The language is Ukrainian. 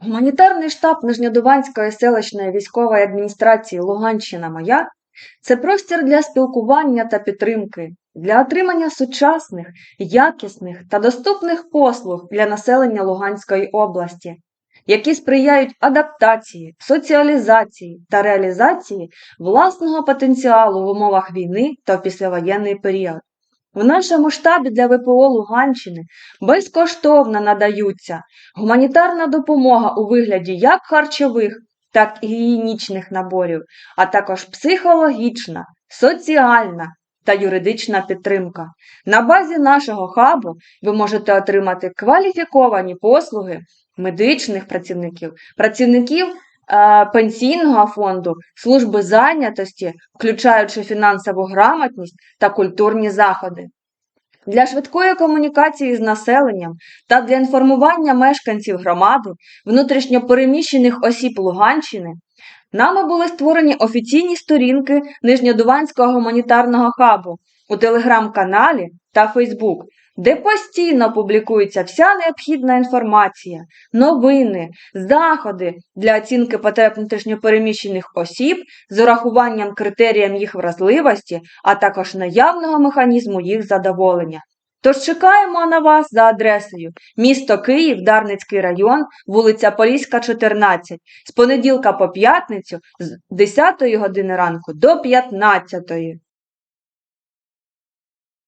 Гуманітарний штаб Нижньодуванської селищної військової адміністрації Луганщина Моя це простір для спілкування та підтримки, для отримання сучасних, якісних та доступних послуг для населення Луганської області, які сприяють адаптації, соціалізації та реалізації власного потенціалу в умовах війни та в післявоєнний період. В нашому штабі для ВПО Луганщини безкоштовно надаються гуманітарна допомога у вигляді як харчових, так і гігієнічних наборів, а також психологічна, соціальна та юридична підтримка. На базі нашого хабу ви можете отримати кваліфіковані послуги медичних працівників, працівників е, пенсійного фонду, служби зайнятості, включаючи фінансову грамотність та культурні заходи. Для швидкої комунікації з населенням та для інформування мешканців громади, внутрішньопереміщених осіб Луганщини, нами були створені офіційні сторінки Нижньодуванського гуманітарного хабу у телеграм-каналі та Фейсбук, де постійно публікується вся необхідна інформація, новини, заходи для оцінки потреб внутрішньопереміщених осіб з урахуванням критеріям їх вразливості, а також наявного механізму їх задоволення. Тож чекаємо на вас за адресою місто Київ, Дарницький район, вулиця Поліська, 14, з понеділка по п'ятницю з 10 години ранку до 15.